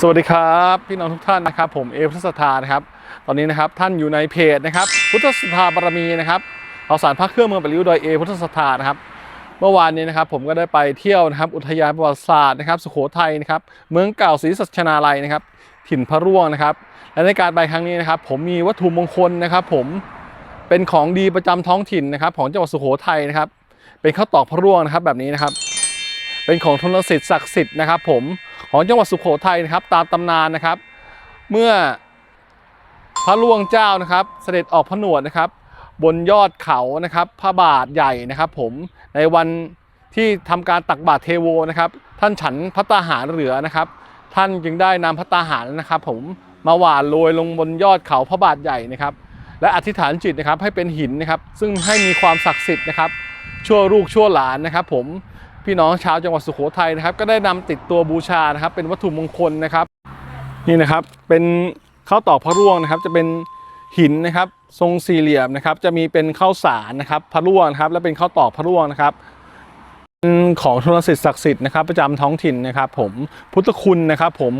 สวัสดีครับ พี่น้องทุกท่านนะครับ ผมเอพุทธสถานะครับ ตอนนี้นะครับท่านอยู่ในเพจนะครับ พุทธสถาบารมีนะครับเอาสารพระเครื่องเมืองปริ้วโดยเอพุทธสถานะครับ เมื่อวานนี้นะครับผมก็ได้ไปเที่ยวนะครับ อุทยานประวัติศาสตร์นะครับสุโขทัยนะครับ เมืองเก่าศรีสัชนาลัยนะครับ ถิ่นพระร่วงนะครับ และในการไปครั้งนี้นะครับ ผมมีวัตถุมงคลนะครับ ผมเป็นของดีประจำท้องถิ่นนะครับ ของจังหวัดสุโขทัยนะครับ เป็นข้าวตอกพระร่วงนะครับแบบนี้นะครับ เป็นของทนสิทธิ์ศักดิ์สิทธิ์นะครับ ผม ของจังหวัดสุโขทัยนะครับ ตามตำนานนะครับ เมื่อพระล่วงเจ้านะครับ เสด็จออกผนวดนะครับ บนยอดเขานะครับพระบาทใหญ่นะครับ ผมในวันที่ทำการตักบาตรเทโวนะครับ ท่านฉันพัตตาหารเหลือนะครับ ท่านจึงได้นำพัตตาหารนะครับ ผมมาหว่านโรยลงบนยอดเขาพระบาทใหญ่นะครับ และอธิษฐานจิตนะครับให้เป็นหินนะครับ ซึ่งให้มีความศักดิ์สิทธิ์นะครับ ชั่วลูกชั่วหลานนะครับ ผม พี่น้องชาวจังหวัดสุโขทัยนะครับ ก็ได้นำติดตัวบูชานะครับ เป็นวัตถุมงคลนะครับ นี่นะครับเป็นข้าวตอกพระร่วงนะครับ จะเป็นหินนะครับ ทรงสี่เหลี่ยมนะครับ จะมีเป็นข้าวสารนะครับพระร่วงครับ และเป็นข้าวตอกพระร่วงนะครับเป็นของทนสิทธิ์ศักดิ์สิทธิ์นะครับประจำท้องถิ่นนะครับ ผมพุทธคุณนะครับ ผม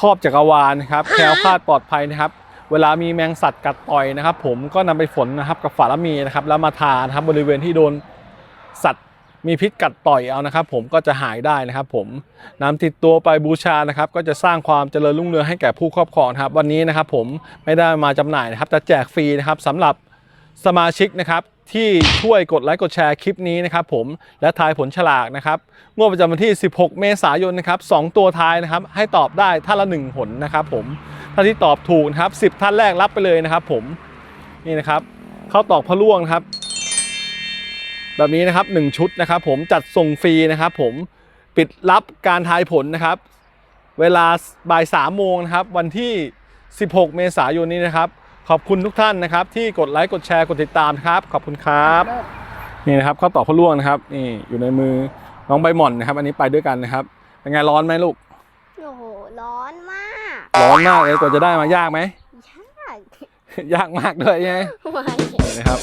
ครอบจักรวาลนะครับแคล้วคลาดปลอดภัยนะครับ เวลามีแมงสัตว์กัดต่อยนะครับ ผมก็นำไปฝนนะครับกับฝาละมีนะครับ แล้วมาทานะครับบริเวณที่โดนสัตว์ มีพิษกัดต่อยเอานะครับ ผมก็จะหายได้นะครับ ผมนำติดตัวไปบูชานะครับ ก็จะสร้างความเจริญรุ่งเรืองให้แก่ผู้ครอบครองครับ วันนี้นะครับ ผมไม่ได้มาจำหน่ายนะครับจะแจกฟรีนะครับสำหรับสมาชิกนะครับที่ช่วยกดไลค์กดแชร์คลิปนี้นะครับผมและทายผลฉลากนะครับงวดประจำวันที่ 16 เมษายนนะครับสองตัวท้ายนะครับ ให้ตอบได้ท่านละหนึ่งผลนะครับ ผมท่านที่ตอบถูกนะครับสิบท่านแรกรับไปเลยนะครับ ผมนี่นะครับเข้าตอกพระล่วงนะครับ แบบนี้นะครับ 1 ชุดนะครับผมจัดส่งฟรีนะครับผมปิดรับการทายผลนะครับ เวลาบ่าย3โมงนะครับ วันที่ 16 เมษายนนี้นะครับ ขอบคุณทุกท่านนะครับ ที่กดไลค์กดแชร์กดติดตามนะครับ ขอบคุณครับนี่นะครับข้าวตอกพระล่วงนะครับนี่อยู่ในมือน้องใบหม่อนนะครับ อันนี้ไปด้วยกันนะครับเป็นไงร้อนไหมลูกโอ้โหร้อนมาก ร้อนมากเลยกว่าจะได้มายากไหมยากยากมากด้วยไงไม่นี่นะครับ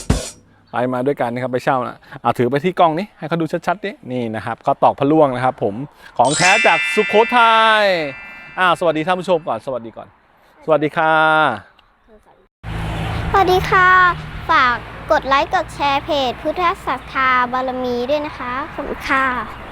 ไปมาด้วยกันนะครับไปเช่านะเอาถือไปที่กล้องนี้ให้เขาดูชัดๆนี่นี่นะครับเขาตอกพะล่วงนะครับ ผมของแท้จากสุโขทัยอ่าสวัสดีท่านผู้ชมก่อนสวัสดีก่อน สวัสดีค่ะ สวัสดีค่ะ ฝากกดไลค์กดแชร์เพจ พุทธศรัทธาบารมีด้วยนะคะขอบคุณค่ะ